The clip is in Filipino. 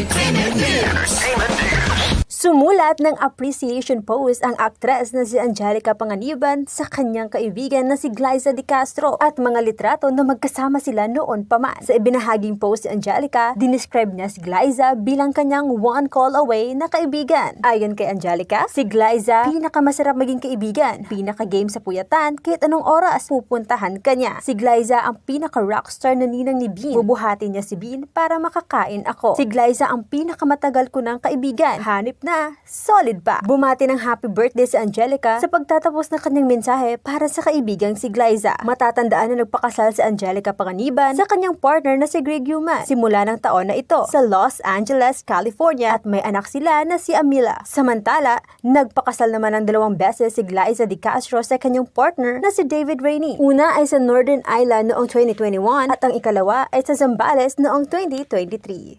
entertainment news. Entertainment news. Sumulat ng appreciation post ang aktres na si Angelica Panganiban sa kanyang kaibigan na si Glyza De Castro at mga litrato na magkasama sila noon pa man. Sa ibinahaging post si Angelica, dinescribe niya si Glyza bilang kanyang one call away na kaibigan. Ayon kay Angelica, si Glyza pinakamasarap maging kaibigan, pinaka-game sa puyatan kahit anong oras pupuntahan kanya. Si Glyza ang pinaka-rockstar na ninang ni Bean. Bubuhatin niya si Bean para makakain ako. Si Glyza ang pinakamatagal ko ng kaibigan. Hanip na, solid pa. Bumati ng happy birthday si Angelica sa pagtatapos ng kanyang mensahe para sa kaibigang si Glyza. Matatandaan na nagpakasal si Angelica Panganiban sa kanyang partner na si Greg Human simula ng taon na ito sa Los Angeles, California at may anak sila na si Amila. Samantala, nagpakasal naman ng dalawang beses si Glyza De Castro sa kanyang partner na si David Rainey. Una ay sa Northern Island noong 2021 at ang ikalawa ay sa Zambales noong 2023.